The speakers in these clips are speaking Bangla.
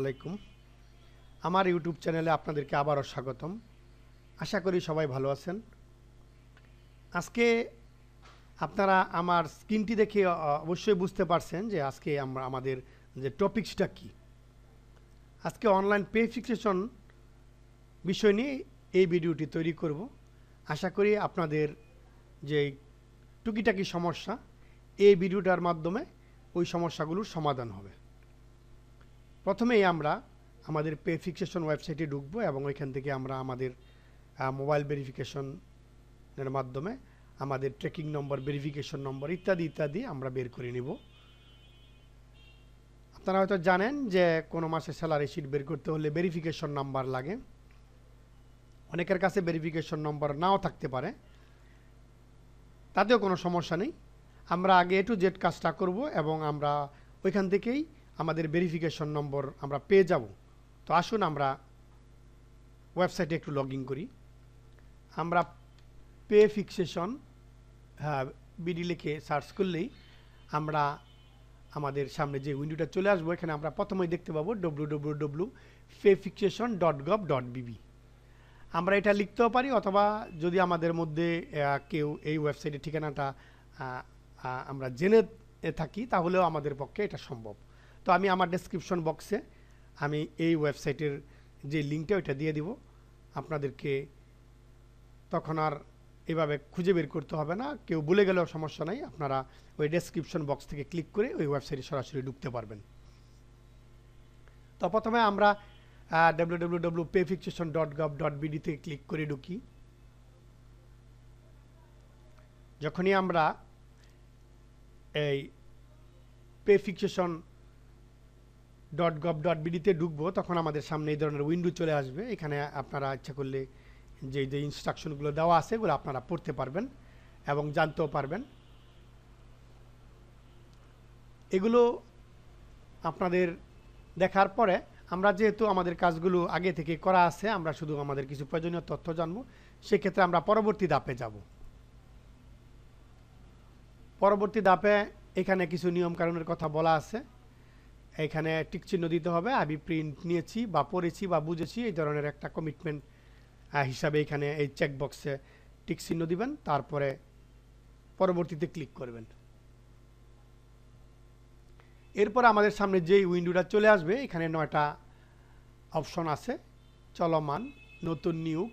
আলাইকুম। আমার ইউটিউব চ্যানেলে আপনাদেরকে আবারও স্বাগতম। আশা করি সবাই ভালো আছেন। আজকে আপনারা আমার স্ক্রিনটি দেখে অবশ্যই বুঝতে পারছেন যে আজকে আমরা, আমাদের যে টপিকসটা কি। আজকে অনলাইন পে ফিক্সেশন বিষয় নিয়ে এই ভিডিওটি তৈরি করব। আশা করি আপনাদের যে টুকিটাকি সমস্যা, এই ভিডিওটার মাধ্যমে ওই সমস্যাগুলোর সমাধান হবে। প্রথমেই আমরা আমাদের পে ফিক্সেশন ওয়েবসাইটে ঢুকবো এবং ওইখান থেকে আমরা আমাদের মোবাইল ভেরিফিকেশনের মাধ্যমে আমাদের ট্র্যাকিং নম্বর, ভেরিফিকেশন নম্বর ইত্যাদি ইত্যাদি আমরা বের করে নিব। আপনারা হয়তো জানেন যে কোনো মাসে স্যালারি শিট বের করতে হলে ভেরিফিকেশন নাম্বার লাগে। অনেকের কাছে ভেরিফিকেশন নম্বর নাও থাকতে পারে। তাতেও কোনো সমস্যা নেই। আমরা আগে এ টু জেড কাজটা করব এবং আমরা ওইখান থেকেই আমাদের ভেরিফিকেশন নম্বর আমরা পেয়ে যাব। তো আসুন আমরা ওয়েবসাইটে একটু লগ করি। আমরা পে ফিক্সেশন হ্যাঁ বিডি লিখে সার্চ করলেই আমরা আমাদের সামনে যে উইন্ডোটা চলে আসব, এখানে আমরা প্রথমেই দেখতে পাবো W W W pay fixation dot gov dot BB আমরা এটা লিখতেও পারি অথবা যদি আমাদের মধ্যে কেউ এই ওয়েবসাইটের ঠিকানাটা আমরা জেনে থাকি, তাহলেও আমাদের পক্ষে এটা সম্ভব। তো আমি আমার ডেসক্রিপশন বক্সে আমি এই ওয়েবসাইটের যে লিঙ্কটা ওইটা দিয়ে দিব। আপনাদেরকে তখন আর এভাবে খুঁজে বের করতে হবে না। কেউ ভুলে গেলেও সমস্যা নাই। আপনারা ওই ডেসক্রিপশন বক্স থেকে ক্লিক করে ওই ওয়েবসাইটে সরাসরি ঢুকতে পারবেন। তো প্রথমে আমরা W W W pay fixation dot gov dot বিডিতে click করে ঢুকি। যখনই আমরা এই pay fixation dot gov dot বিডিতে ঢুকবো, তখন আমাদের সামনে এই ধরনের উইন্ডো চলে আসবে। এখানে আপনারা ইচ্ছা করলে যে যে ইনস্ট্রাকশনগুলো দেওয়া আছে, এগুলো আপনারা পড়তে পারবেন এবং জানতেও পারবেন। এগুলো আপনাদের দেখার পরে আমরা যেহেতু আমাদের কাজগুলো আগে থেকে করা আছে, আমরা শুধু আমাদের কিছু প্রয়োজনীয় তথ্য জানব, সেক্ষেত্রে আমরা পরবর্তী ধাপে যাব। পরবর্তী ধাপে এখানে কিছু নিয়ম কানুনের কথা বলা আছে। এখানে টিক চিহ্ন দিতে হবে, আমি প্রিন্ট নিয়েছি বা পড়েছি বা বুঝেছি, এই ধরনের একটা কমিটমেন্ট হিসাবে এখানে এই চেক বক্সে টিক চিহ্ন দিবেন, তারপরে পরবর্তীতে ক্লিক করবেন। এরপর আমাদের সামনে যেই উইন্ডোটা চলে আসবে, এখানে নয়টা অপশন আছে, চলমান, নতুন নিয়োগ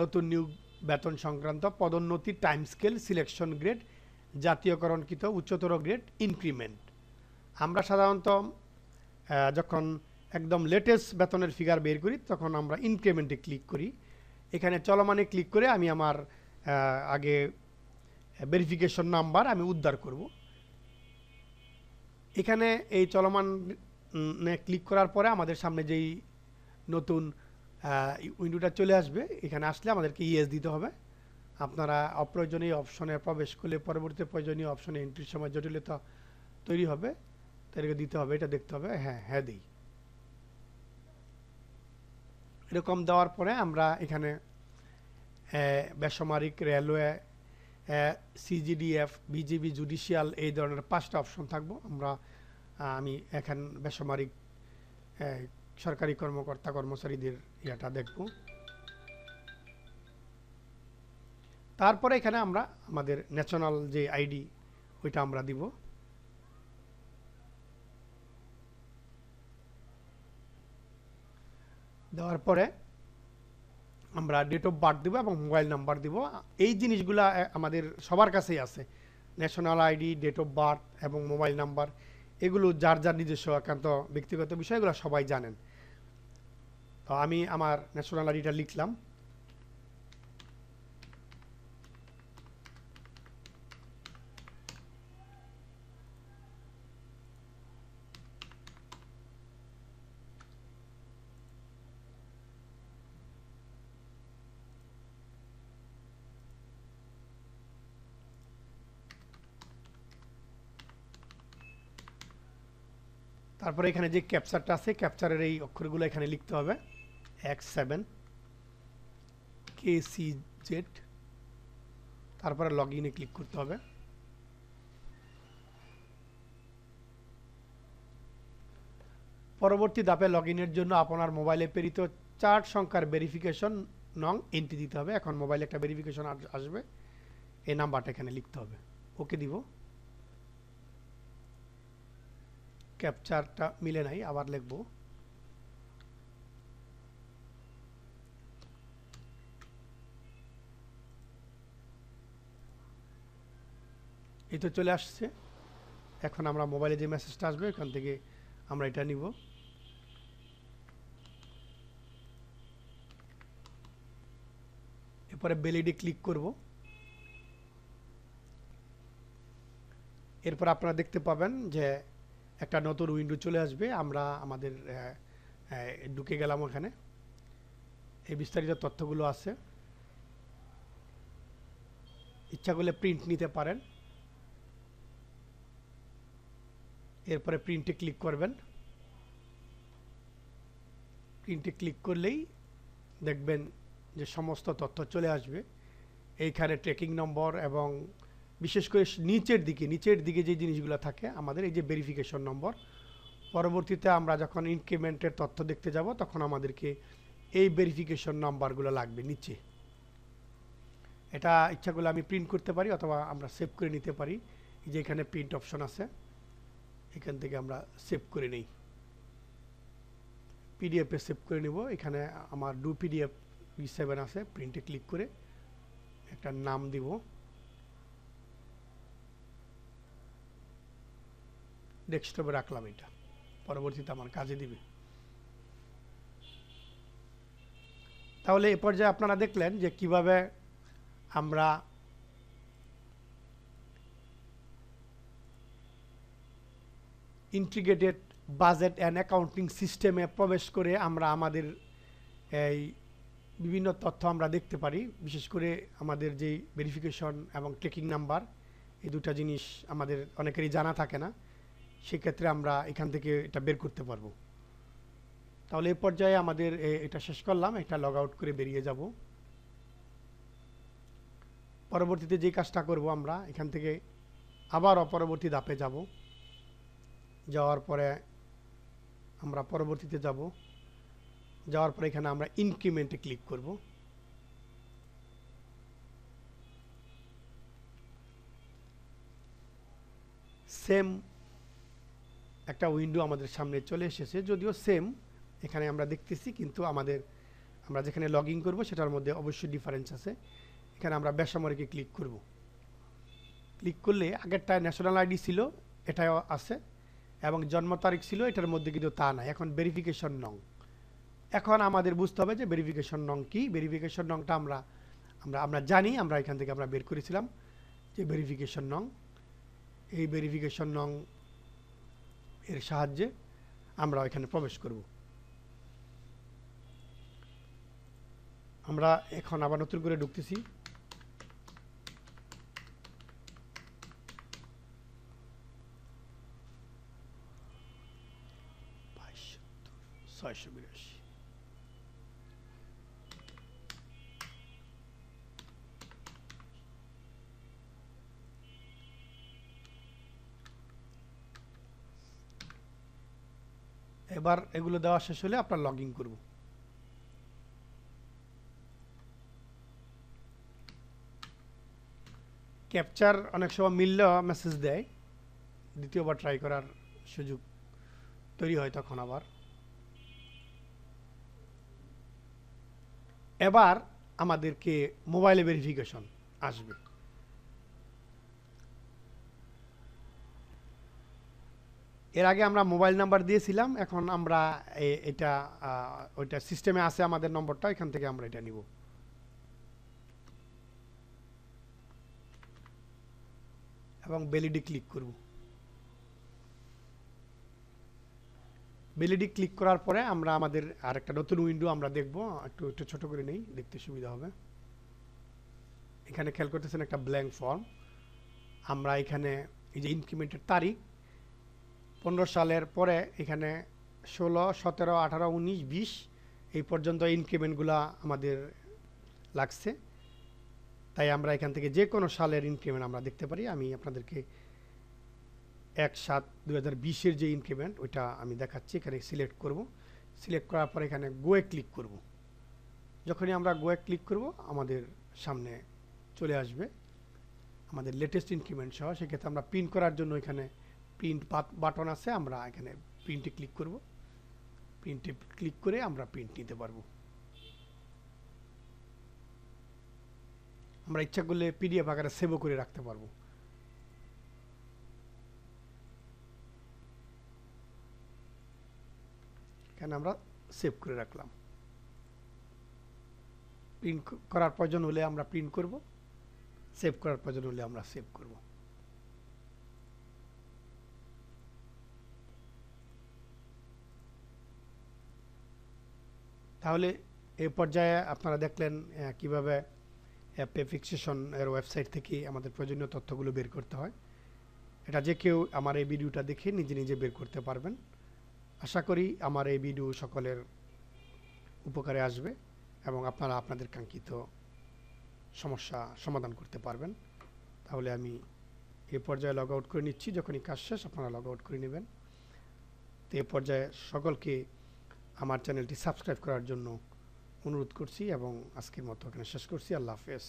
নতুন নিয়োগ বেতন সংক্রান্ত, পদোন্নতি টাইম স্কেল সিলেকশন গ্রেড জাতীয়করণকৃত, উচ্চতর গ্রেড ইনক্রিমেন্ট আমরা সাধারণত যখন একদম লেটেস্ট বেতনের ফিগার বের করি, তখন আমরা ইনক্রিমেন্টে ক্লিক করি। এখানে চলমানে ক্লিক করে আমি আমার আগে ভেরিফিকেশন নাম্বার আমি উদ্ধার করব। এখানে এই চলমান ক্লিক করার পরে আমাদের সামনে যেই নতুন উইন্ডোটা চলে আসবে, এখানে আসলে আমাদেরকে ইএস দিতে হবে। আপনারা অপ্রয়োজনীয় অপশনে প্রবেশ করলে পরবর্তী প্রয়োজনীয় অপশনে এন্ট্রির সময় জটিলতা তৈরি হবে। তাদেরকে দিতে হবে, এটা দেখতে হবে হ্যাঁ হ্যাঁ দিই। এরকম দেওয়ার পরে আমরা এখানে বেসামরিক, রেলওয়ে সিজিডিএফ, বিজিবি, জুডিশিয়াল এই ধরনের পাঁচটা অপশন থাকব। আমরা আমি এখন বেসামরিক সরকারি কর্মকর্তা, কর্মচারীদের ইয়েটা দেখব। তারপরে এখানে আমরা আমাদের ন্যাশনাল যে আইডি, ওইটা আমরা দিব। দেওয়ার পরে আমরা ডেট অফ বার্থ দেবো এবং মোবাইল নাম্বার দিব। এই জিনিসগুলা আমাদের সবার কাছেই আছে। National ID date of birth এবং মোবাইল নাম্বার এগুলো যার যার নিজস্ব একান্ত ব্যক্তিগত বিষয়গুলো সবাই জানেন। তো আমি আমার ন্যাশনাল আইডিটা লিখলাম। তারপরে এখানে যে ক্যাপচারটা আছে ক্যাপচারের এই অক্ষরগুলো এখানে লিখতে হবে। X seven K C Z তারপরে লগ ইনে ক্লিক করতে হবে। পরবর্তী ধাপে লগ ইনের জন্য আপনার মোবাইলে প্রেরিত চার সংখ্যার ভেরিফিকেশন নং এন্ট্রি দিতে হবে। এখন মোবাইলে একটা ভেরিফিকেশন আসবে। এই নাম্বারটা এখানে লিখতে হবে। ওকে দিব ক্যাপচারটা মিলে নাই, আবার লিখব। এই তো চলে আসছে। এখন আমরা মোবাইলে যে মেসেজটা আসবে এখান থেকে আমরা এটা নিব। এরপরে বেলিডি ক্লিক করব। এরপর আপনারা দেখতে পাবেন যে একটা নতুন উইন্ডো চলে আসবে, আমরা আমাদের ঢুকে গেলাম ওখানে। এই বিস্তারিত তথ্যগুলো আছে। ইচ্ছা করলে প্রিন্ট নিতে পারেন। এরপরে প্রিন্টে ক্লিক করবেন। প্রিন্টে ক্লিক করলেই দেখবেন যে সমস্ত তথ্য চলে আসবে। এইখানে ট্রেকিং নম্বর এবং বিশেষ করে নিচের দিকে নিচের দিকে যে জিনিসগুলো থাকে, আমাদের এই যে ভেরিফিকেশন নম্বর পরবর্তীতে আমরা যখন ইনক্রিমেন্টের তথ্য দেখতে যাব, তখন আমাদেরকে এই ভেরিফিকেশন নাম্বারগুলো লাগবে নিচে। এটা ইচ্ছা করলে আমি প্রিন্ট করতে পারি অথবা আমরা সেভ করে নিতে পারি। যে এখানে প্রিন্ট অপশন আছে, এখান থেকে আমরা সেভ করে নিই। পিডিএফে সেভ করে নেব। এখানে আমার ডু পিডিএফ সেভেন আছে প্রিন্টে ক্লিক করে একটা নাম দিব। ডেস্কটপে রাখলাম এটা। পরবর্তীতে আমার কাজে দিবে। তাহলে এ পর্যায়ে আপনারা দেখলেন যে কীভাবে আমরা ইন্টিগ্রেটেড বাজেট অ্যান্ড অ্যাকাউন্টিং সিস্টেমে প্রবেশ করে আমরা আমাদের এই বিভিন্ন তথ্য আমরা দেখতে পারি। বিশেষ করে আমাদের যেই ভেরিফিকেশন এবং ট্রেকিং নাম্বার এই দুটা জিনিস আমাদের অনেকেরই জানা থাকে না। সেক্ষেত্রে আমরা এখান থেকে এটা বের করতে পারব। তাহলে এই পর্যায়ে আমাদের এটা শেষ করলাম, এটা লগ আউট করে বেরিয়ে যাব। পরবর্তীতে যে কাজটা করব আমরা, এখান থেকে আবার অপরবর্তী ধাপে যাব। যাওয়ার পরে আমরা পরবর্তীতে যাব। যাওয়ার পরে এখানে আমরা ইনক্রিমেন্টে ক্লিক করব। সেম একটা উইন্ডো আমাদের সামনে চলে এসেছে, যদিও সেম এখানে আমরা দেখতেছি কিন্তু আমাদের, আমরা যেখানে লগ ইন করব সেটার মধ্যে অবশ্যই ডিফারেন্স আছে। এখানে আমরা বেসামরিকে ক্লিক করব। ক্লিক করলে আগেরটা ন্যাশনাল আইডি ছিল, এটাও আছে, এবং জন্ম তারিখ ছিল, এটার মধ্যে কিন্তু তা নাই, এখন ভেরিফিকেশন নং। এখন আমাদের বুঝতে হবে যে ভেরিফিকেশন নং কি? ভেরিফিকেশন নংটা আমরা আমরা আমরা জানি, আমরা এখান থেকে আমরা বের করেছিলাম যে ভেরিফিকেশন নং। এই ভেরিফিকেশন নং এর সাহায্যে আমরা এখানে প্রবেশ করব। আমরা এখন আবার নতুন করে ঢুকতেছি। এবার এগুলো দেওয়া শেষ হলে আপনার লগ ইন করব। ক্যাপচার অনেক সময় মিললেও মেসেজ দেয়, দ্বিতীয়বার ট্রাই করার সুযোগ তৈরি হয় তখন আবার। এবার আমাদেরকে মোবাইলে ভেরিফিকেশন আসবে। এর আগে আমরা মোবাইল নাম্বার দিয়েছিলাম, এখন আমরা এটা ওইটা সিস্টেমে আছে আমাদের নম্বরটা, এখান থেকে আমরা এটা নিব। এবং বেলিডি ক্লিক করব। বেলিডি ক্লিক করার পরে আমরা আমাদের আর একটা নতুন উইন্ডো আমরা দেখব, একটু একটু ছোট করে নেই, দেখতে সুবিধা হবে। এখানে খেয়াল করতেছেন একটা ব্ল্যাঙ্ক ফর্ম আমরা এখানে এই যে ইনক্রিমেন্টের তারিখ পনেরো সালের পরে এখানে ষোলো, সতেরো, আঠারো, উনিশ, বিশ এই পর্যন্ত ইনক্রিমেন্টগুলো আমাদের লাগছে। তাই আমরা এখান থেকে যে কোনো সালের ইনক্রিমেন্ট আমরা দেখতে পারি। আমি আপনাদেরকে এক সাত দু হাজার বিশের যে ইনক্রিমেন্ট ওইটা আমি দেখাচ্ছি, এখানে সিলেক্ট করব। সিলেক্ট করার পর এখানে গোয়ে ক্লিক করব। যখনই আমরা গোয়ে ক্লিক করব, আমাদের সামনে চলে আসবে। আমাদের লেটেস্ট ইনক্রিমেন্ট সহ, সেক্ষেত্রে আমরা প্রিন্ট করার জন্য এখানে প্রিন্ট বাটন আছে, আমরা এখানে প্রিন্টে ক্লিক করব। প্রিন্টে ক্লিক করে আমরা প্রিন্ট নিতে পারব। আমরা ইচ্ছা করলে পিডিএফ আকারে সেভও করে রাখতে পারব। এখানে আমরা সেভ করে রাখলাম। প্রিন্ট করার প্রয়োজন হলে আমরা প্রিন্ট করব। সেভ করার প্রয়োজন হলে আমরা সেভ করব। তাহলে এ পর্যায়ে আপনারা দেখলেন কীভাবে পে ফিক্সেশন এর ওয়েবসাইট থেকে আমাদের প্রয়োজনীয় তথ্যগুলো বের করতে হয়। এটা যে কেউ আমার এই ভিডিওটা দেখে নিজে নিজে বের করতে পারবেন। আশা করি আমার এই ভিডিও সকলের উপকারে আসবে এবং আপনারা আপনাদের কাঙ্ক্ষিত সমস্যা সমাধান করতে পারবেন। তাহলে আমি এ পর্যায়ে লগ আউট করে নিচ্ছি। যখনই কাজ শেষ, আপনারা লগ আউট করে নেবেন। তো এ পর্যায়ে সকলকে আমার চ্যানেলটি সাবস্ক্রাইব করার জন্য অনুরোধ করছি এবং আজকের মতো এখানে শেষ করছি। আল্লাহ হাফেজ।